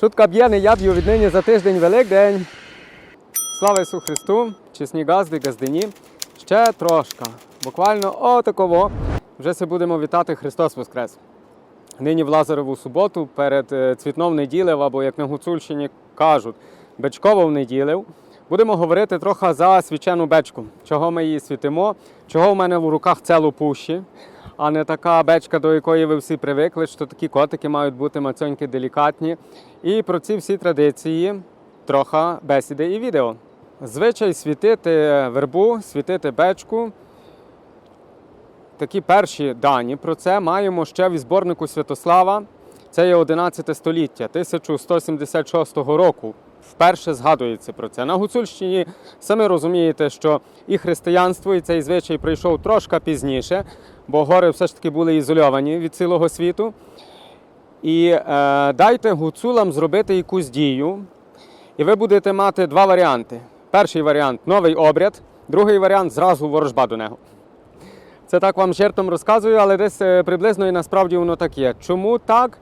Шутка б'є, не я б'ю віднині за тиждень Великдень. Слава Ісу Христу, чесні газди, газдині. Ще трошка. Буквально отаково. Вже се будемо вітати Христос Воскрес. Нині в Лазареву суботу перед е, цвітном неділев, або як на Гуцульщині кажуть, бечково в неділев. Будемо говорити трохи за свічену бечку. Чого ми її світимо, чого в мене в руках це лопуші, а не така бечка, до якої ви всі привикли, що такі котики мають бути мацьонькі, делікатні. І про ці всі традиції трохи бесіди і відео. Звичай світити вербу, світити бечку. Такі перші дані про це маємо ще в зборнику Святослава. Це є 11 століття, 1176 року. Вперше згадується про це. На Гуцульщині самі розумієте, що і християнство, і цей звичай прийшов трошки пізніше, бо гори все ж таки були ізольовані від цілого світу. І е, дайте гуцулам зробити якусь дію, і ви будете мати два варіанти. Перший варіант новий обряд, другий варіант зразу ворожба до нього. Це так вам жартом розказую, але десь е, приблизно і насправді воно так є. Чому так?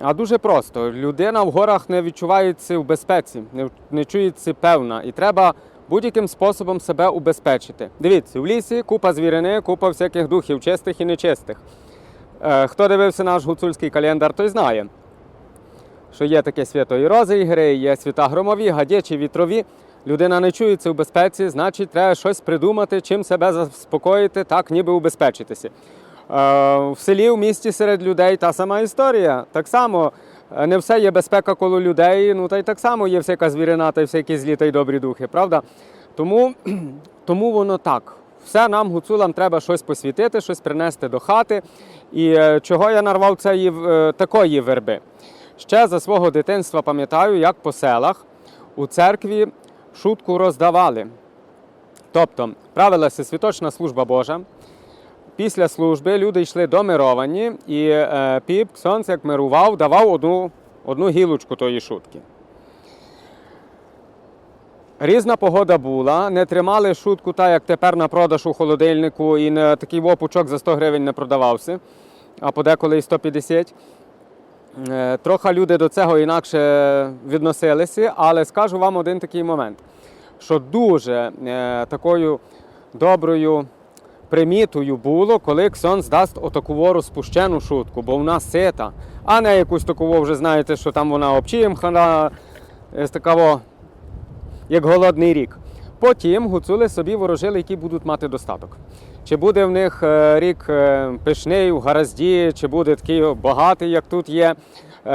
А дуже просто. Людина в горах не відчувається в безпеці, не, чується певна. І треба будь-яким способом себе убезпечити. Дивіться, в лісі купа звірини, купа всяких духів, чистих і нечистих. Е, хто дивився наш гуцульський календар, той знає, що є таке свято і розігри, є свята громові, гадячі, вітрові. Людина не чується в безпеці, значить, треба щось придумати, чим себе заспокоїти, так ніби убезпечитися. Е, В селі, в місті серед людей та сама історія. Так само е, не все є безпека коло людей, ну та й так само є всяка звірина та й всякі злі та й добрі духи, правда? Тому, тому воно так. Все нам, гуцулам, треба щось посвітити, щось принести до хати. І е, чого я нарвав цієї такої верби? Ще за свого дитинства пам'ятаю, як по селах у церкві шутку роздавали. Тобто правилася святочна служба Божа. Після служби люди йшли до мировані, і е, піп, ксьонц, як мирував, давав одну, одну гілочку тої шутки. Різна погода була, не тримали шутку так, як тепер на продаж у холодильнику, і не такий вопучок за 100 гривень не продавався, а подеколи і 150. Е, Трохи люди до цього інакше відносилися, але скажу вам один такий момент, що дуже е, такою доброю примітою було, коли Ксьонс дасть отаку розпущену шутку, бо вона сита, а не якусь таку, вже знаєте, що там вона обчимхана, е, такого, як голодний рік. Потім гуцули собі ворожили, які будуть мати достаток. Чи буде в них е, рік е, пишний, у гаразді, чи буде такий багатий, як тут є,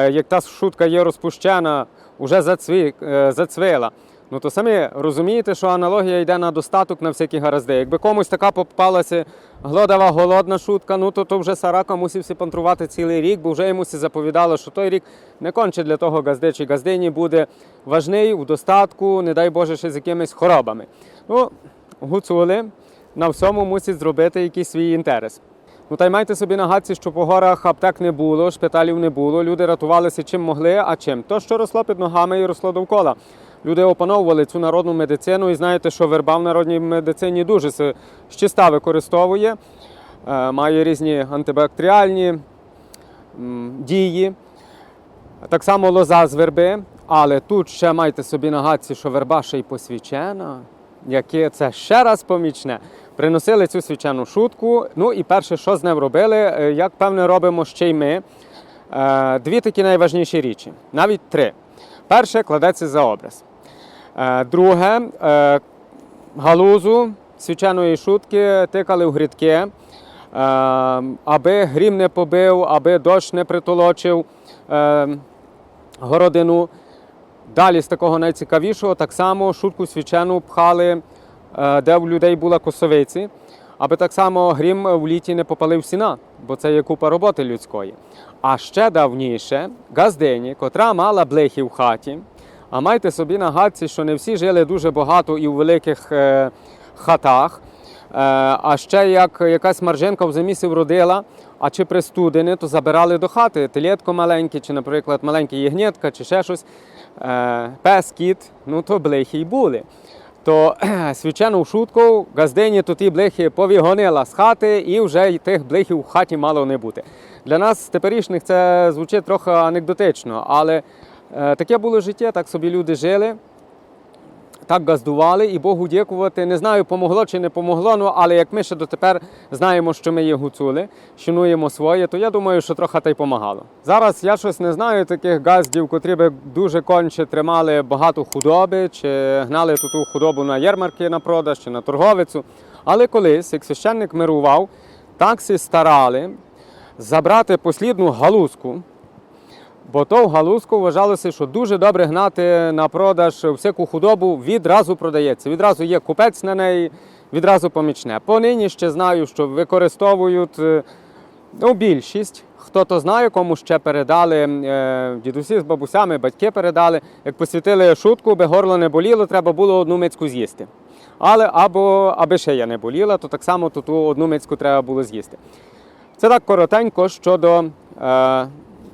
як та шутка є розпущена, вже зацві, зацвила. Ну то самі розумієте, що аналогія йде на достаток на всякі гаразди. Якби комусь така попалася глодава голодна шутка, ну то, то вже Сарака мусив си пантрувати цілий рік, бо вже йому заповідало, що той рік не конче для того газди чи газдині буде важний у достатку, не дай Боже, ще з якимись хворобами. Ну, гуцули на всьому мусять зробити якийсь свій інтерес. Ну та й майте собі на гадці, що по горах аптек не було, шпиталів не було. Люди рятувалися чим могли, а чим. То, що росло під ногами і росло довкола. Люди опановували цю народну медицину, і знаєте, що верба в народній медицині дуже щиста використовує, Е, має різні антибактеріальні дії. Так само лоза з верби, але тут ще майте собі на гадці, що верба ще й посвічена, яке це ще раз помічне. Приносили цю свічену шутку. Ну і перше, що з ним робили, е, як певне, робимо ще й ми. Е, Дві такі найважніші річі, навіть три. Перше кладеться за образ. Е, Друге, е, галузу свіченої шутки тикали в грідки, е, аби грім не побив, аби дощ не притолочив городину. Далі з такого найцікавішого, так само шутку свічену пхали, де в людей була косовиці, аби так само грім в літі не попалив сіна, бо це є купа роботи людської. А ще давніше газдині, котра мала блихи в хаті, а майте собі на гадці, що не всі жили дуже багато і в великих е, хатах. Е, а ще як якась маржинка в замісі вродила, а чи пристудини, то забирали до хати телетко маленьке, чи, наприклад, маленьке ягнятка, чи ще щось. Е, пес, кіт, ну то блихи й були. То свічену шутку газдині то ті блихи повігонила з хати, і вже й тих блихів в хаті мало не бути. Для нас теперішніх це звучить трохи анекдотично, але Таке було життя, так собі люди жили, так газдували і Богу дякувати. Не знаю, помогло чи не помогло, ну, але як ми ще дотепер знаємо, що ми є гуцули, шануємо своє, то я думаю, що трохи та й помагало. Зараз я щось не знаю таких газдів, котрі би дуже конче тримали багато худоби, чи гнали ту худобу на ярмарки на продаж, чи на торговицю. Але колись, як священник мирував, такси старали забрати послідну галузку. Бо то в галузку вважалося, що дуже добре гнати на продаж всяку худобу відразу продається. Відразу є купець на неї, відразу помічне. Понині ще знаю, що використовують е, ну, більшість. Хто то знає, кому ще передали е, дідусі з бабусями, батьки передали. Як посвітили шутку, аби горло не боліло, треба було одну мицьку з'їсти. Але або аби шия не боліла, то так само то ту одну мицьку треба було з'їсти. Це так коротенько щодо е,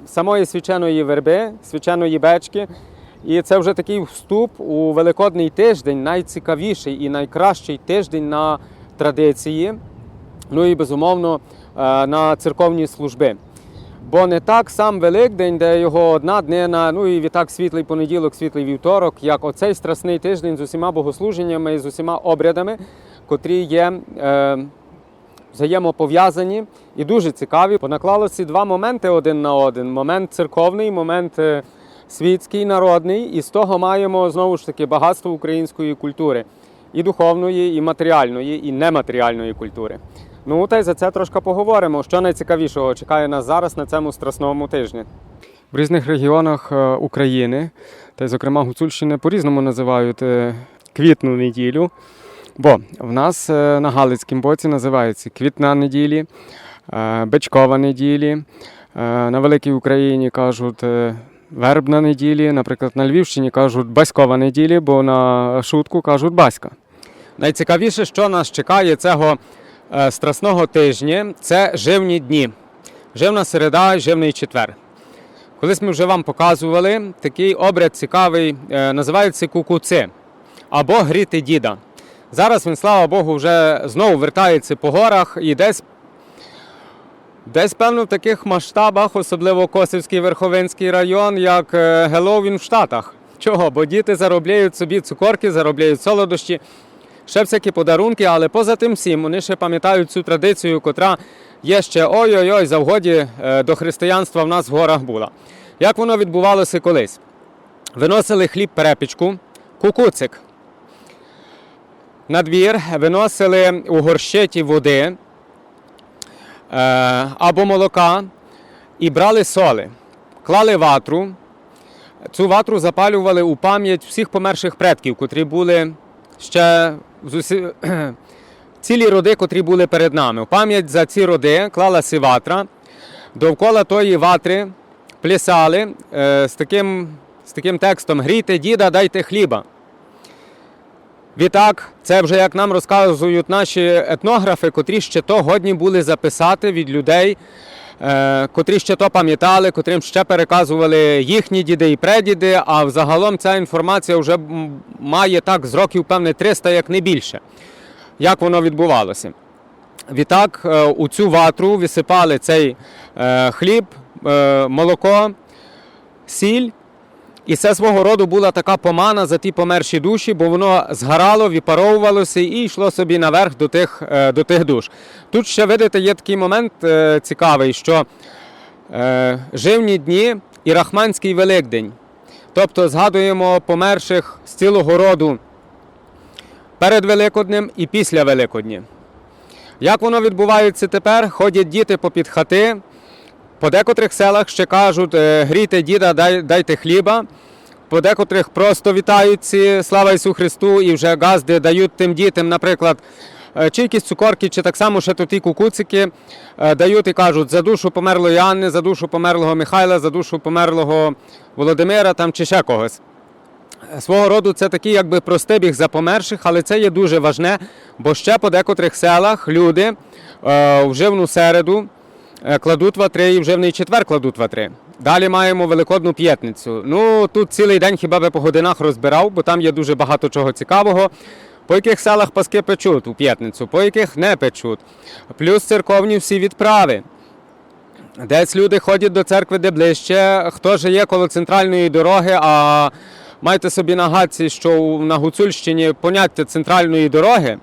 самої свяченої верби, свяченої бечки. І це вже такий вступ у Великодний тиждень, найцікавіший і найкращий тиждень на традиції, ну і безумовно е, на церковні служби. Бо не так сам Великдень, де його одна днина, ну і відтак світлий понеділок, світлий вівторок, як оцей страсний тиждень з усіма богослуженнями і з усіма обрядами, котрі є. Е, взаємопов'язані і дуже цікаві. Бо наклалося два моменти один на один: момент церковний, момент е, світський, народний, і з того маємо знову ж таки багатство української культури і духовної, і матеріальної, і нематеріальної культури. Ну та й за це трошки поговоримо. Що найцікавішого чекає нас зараз на цьому страсному тижні. В різних регіонах е, України, та й, зокрема, Гуцульщини по-різному називають е, квітну неділю. Бо в нас е, на Галицькому боці називається квітна неділі, е, бичкова неділі. е, На Великій Україні кажуть вербна неділі, наприклад, на Львівщині кажуть баськова неділі, бо на шутку кажуть баська. Найцікавіше, що нас чекає цього страсного тижня, це живні дні. Живна середа живний четвер. Колись ми вже вам показували такий обряд цікавий, називається кукуци або гріти діда. Зараз він, слава Богу, вже знову вертається по горах і десь, десь певно, в таких масштабах, особливо Косівський Верховинський район, як е, Геловін в Штатах. Чого? Бо діти заробляють собі цукорки, заробляють солодощі, ще всякі подарунки, але поза тим всім вони ще пам'ятають цю традицію, котра є ще ой-ой-ой, завгоді е, до християнства в нас в горах була. Як воно відбувалося колись? Виносили хліб перепічку, кукуцик. На двір виносили у горщеті води е, або молока і брали соли, клали ватру. Цю ватру запалювали у пам'ять всіх померших предків, котрі були ще з усі... цілі роди, котрі були перед нами. У пам'ять за ці роди клалася ватра. Довкола тої ватри плясали е, з, таким, з таким текстом Грійте діда, дайте хліба. Відтак, це вже як нам розказують наші етнографи, котрі ще то годні були записати від людей, е, котрі ще то пам'ятали, котрим ще переказували їхні діди і прадіди. А взагалом ця інформація вже має так з років, певне, 300, як не більше. Як воно відбувалося? Відтак, е, у цю ватру висипали цей е, хліб, молоко, сіль. І це свого роду була така помана за ті померші душі, бо воно згорало, випаровувалося і йшло собі наверх до тих, е, до тих душ. Тут ще, видите, є такий момент е, цікавий, що е, живні дні і Рахманський Великдень. Тобто згадуємо померших з цілого роду перед Великоднем і після Великодня. Як воно відбувається тепер? Ходять діти попід хати. По декотрих селах ще кажуть, е, грійте діда, дайте хліба. По декотрих просто вітають ці слава Ісу Христу і вже газди дають тим дітям, наприклад, е, чи якісь цукорки, чи так само ще то ті кукуцики е, дають і кажуть за душу померлої Анни, за душу померлого Михайла, за душу померлого Володимира там, чи ще когось. Свого роду це такий якби простибіг за померших, але це є дуже важне, бо ще по декотрих селах люди в живну середу кладуть ватри і вже в живний четвер кладуть ватри. Далі маємо Великодну п'ятницю. Ну тут цілий день хіба би по годинах розбирав, бо там є дуже багато чого цікавого. По яких селах паски печуть у п'ятницю, по яких не печуть. Плюс церковні всі відправи. Десь люди ходять до церкви, де ближче. Хто живе коло центральної дороги, а майте собі на що на Гуцульщині поняття центральної дороги.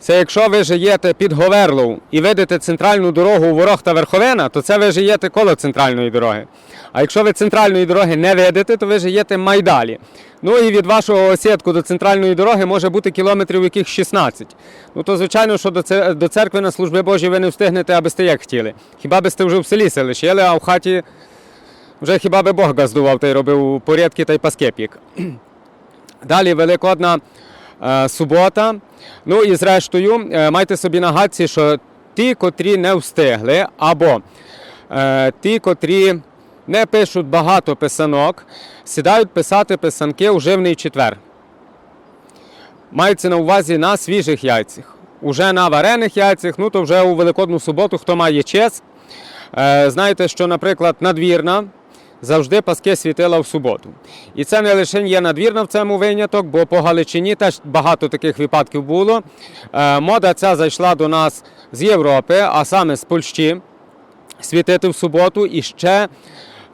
Це якщо ви живете під Говерлов і видите центральну дорогу у Ворох та Верховина, то це ви живете коло центральної дороги. А якщо ви центральної дороги не видите, то ви живете майдалі. Ну і від вашого осідку до центральної дороги може бути кілометрів яких 16. Ну то звичайно, що до церкви на служби Божій ви не встигнете, аби сте як хотіли. Хіба би сте вже в селі се лишили, а в хаті вже хіба би Бог газдував та й робив порядки та й паскепік. Далі Великодна субота. Ну і зрештою, е, майте собі на гадці, що ті, котрі не встигли, або е, ті, котрі не пишуть багато писанок, сідають писати писанки у живний четвер. Мається на увазі на свіжих яйцях. Уже на варених яйцях, ну то вже у Великодну суботу, хто має чес. Е, знаєте, що, наприклад, надвірна завжди паски світила в суботу. І це не лише є надвірна в цьому виняток, бо по Галичині теж багато таких випадків було. Е, мода ця зайшла до нас з Європи, а саме з Польщі, світити в суботу. І ще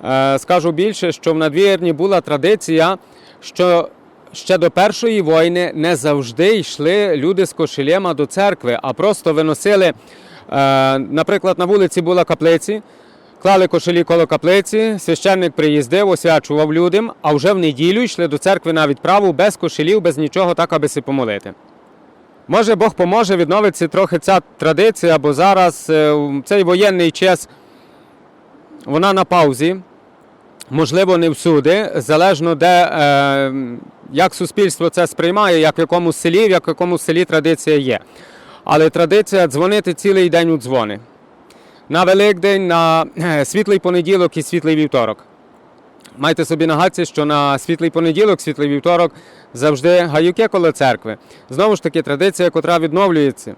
е, скажу більше, що в надвірні була традиція, що ще до першої війни не завжди йшли люди з кошелєма до церкви, а просто виносили, е, наприклад, на вулиці була каплиці. Клали кошелі коло каплиці, священник приїздив, освячував людям, а вже в неділю йшли до церкви на відправу без кошелів, без нічого, так аби си помолити. Може, Бог поможе, відновиться трохи ця традиція, бо зараз е, цей воєнний час вона на паузі. Можливо, не всюди, залежно де, е, як суспільство це сприймає, як в якому селі, в якому селі традиція є. Але традиція дзвонити цілий день у дзвони. На Великдень, на е, світлий понеділок і світлий вівторок. Майте собі нагадці, що на світлий понеділок, світлий вівторок завжди гаюки коло церкви. Знову ж таки, традиція, котра відновлюється.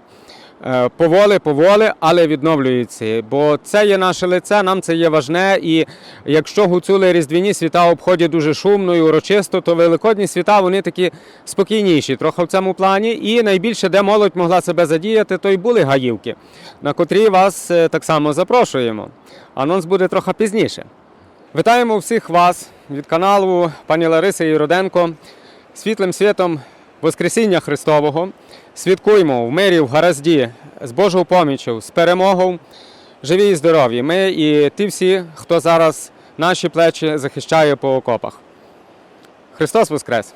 Е, Поволі, поволі, але відновлюється. Бо це є наше лице, нам це є важне. І якщо гуцули різдвяні свята обходять дуже шумно і урочисто, то великодні свята вони такі спокійніші, трохи в цьому плані. І найбільше, де молодь могла себе задіяти, то й були гаївки, на котрі вас е, так само запрошуємо. Анонс буде трохи пізніше. Вітаємо всіх вас від каналу пані Лариси Єроденко. Світлим світом Воскресіння Христового. Святкуємо в мирі, в гаразді, з Божою помічю, з перемогою. Живі і здорові. Ми і ті всі, хто зараз наші плечі захищає по окопах. Христос Воскрес!